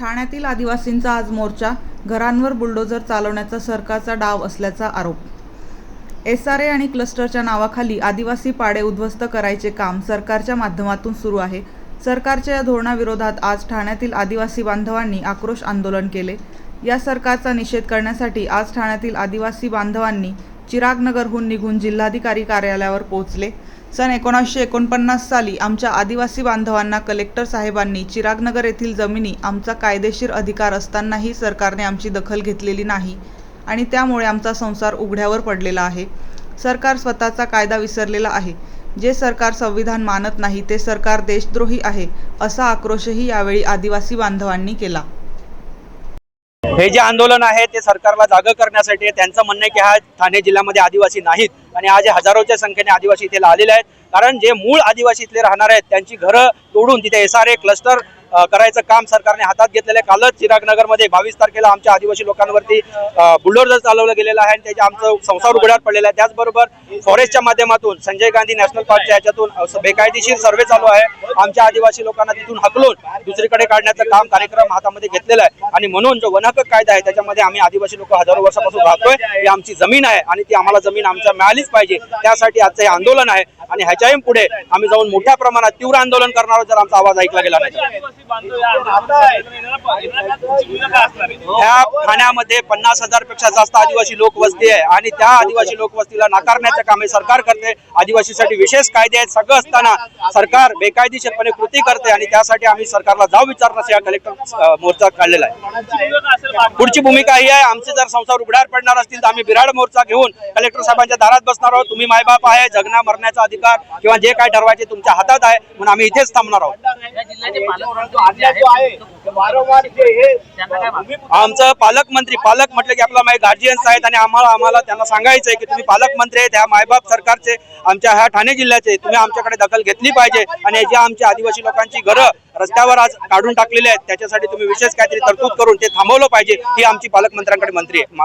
ठाण्यातील आदिवासींचा आज मोर्चा घरांवर बुलडोझर चालवण्याचा सरकारचा डाव असल्याचा आरोप. एस आर ए आणि क्लस्टरच्या नावाखाली आदिवासी पाडे उद्ध्वस्त करायचे काम सरकारच्या माध्यमातून सुरू आहे. सरकारच्या या धोरणाविरोधात आज ठाण्यातील आदिवासी बांधवांनी आक्रोश आंदोलन केले. या सरकारचा निषेध करण्यासाठी आज ठाण्यातील आदिवासी बांधवांनी चिरागनगरहून निघून जिल्हाधिकारी कार्यालयावर पोहोचले. सन एकोणीसशे एकोणपन्नास साली आमच्या आदिवासी बांधवांना कलेक्टर साहेबांनी चिरागनगर येथील जमिनी आमचा कायदेशीर अधिकार असतानाही सरकारने आमची दखल घेतलेली नाही आणि त्यामुळे आमचा संसार उघड्यावर पडलेला आहे. सरकार स्वतःचा कायदा विसरलेला आहे. जे सरकार संविधान मानत नाही ते सरकार देशद्रोही आहे असा आक्रोशही यावेळी आदिवासी बांधवांनी केला. हे जे आंदोलन आहे ते सरकारला जागं करण्यासाठी त्यांचं म्हणणं आहे की हा ठाणे जिल्ह्यामध्ये आदिवासी नाहीत आणि आज हजारोच्या संख्येने आदिवासी इथे आलेले आहेत. कारण जे मूळ आदिवासी इथले राहणार आहेत त्यांची घरं तोडून तिथे एस आर ए क्लस्टर करायचं काम सरकारने हातात घेतलेलं आहे. कालच चिरागनगरमध्ये बावीस तारखेला आमच्या आदिवासी लोकांवरती बुलडोजर चालवलं गेलेलं आहे आणि त्याच्या आमचं संसार उघड्यात पडलेला आहे. त्याचबरोबर फॉरेस्टच्या माध्यमातून संजय गांधी नॅशनल पार्कच्या याच्यातून बेकायदेशीर सर्वे चालू आहे. आमच्या आदिवासी लोकांना तिथून हकलून दुसरीकडे काढण्याचं काम कार्यक्रम हातामध्ये घेतलेला आहे. आणि म्हणून जो वनहक्क कायदा आहे त्याच्यामध्ये आम्ही आदिवासी लोक हजारो वर्षापासून राहतोय. ही आमची जमीन आहे आणि ती आम्हाला जमीन आमच्या मिळालीच पाहिजे. त्यासाठी आजचं हे आंदोलन आहे. आणि ह्याच्याही पुढे आम्ही जाऊन मोठ्या प्रमाणात तीव्र आंदोलन करणार जर आमचा आवाज ऐकला गेला नाही? ह्या ठाण्यामध्ये पन्नास हजारपेक्षा जास्त आदिवासी लोकवस्ती आहे आणि त्या आदिवासी लोकवस्तीला नाकारण्याचं काम हे सरकार करते. आदिवासीसाठी विशेष कायदे आहेत. सगळं असताना सरकार बेकायदेशीरपणे कृती करते आणि त्यासाठी आम्ही सरकारला जाऊ विचारण्यास या कलेक्टर मोर्चा काढलेला आहे. पुढची भूमिका ही आहे. आमचे जर संसार उघड्यावर पडणार असतील तर आम्ही बिराड मोर्चा घेऊन कलेक्टर साहेबांच्या दारात बसणार आहोत. तुम्ही मायबाप आहे. जगण्या मरण्याचा अधिकार किंवा जे काय ठरवायचे तुमच्या हातात आहे म्हणून आम्ही इथेच थांबणार आहोत? आमचं पालकमंत्री पालक म्हटलं की आपला माय गार्जियन्स आहेत आणि आम्हाला आम्हाला त्यांना सांगायचं आहे की तुम्ही पालकमंत्री आहेत ह्या मायबाप सरकारचे आमच्या ह्या ठाणे जिल्ह्याचे तुम्ही आमच्याकडे दखल घेतली पाहिजे आणि जे आमच्या आदिवासी लोकांची घरं रस्त्यावर आज काढून टाकलेली आहेत त्याच्यासाठी तुम्ही विशेष काहीतरी तरतूद करून ते थांबवलं पाहिजे ही आमची पालकमंत्र्यांकडे मंत्री आहे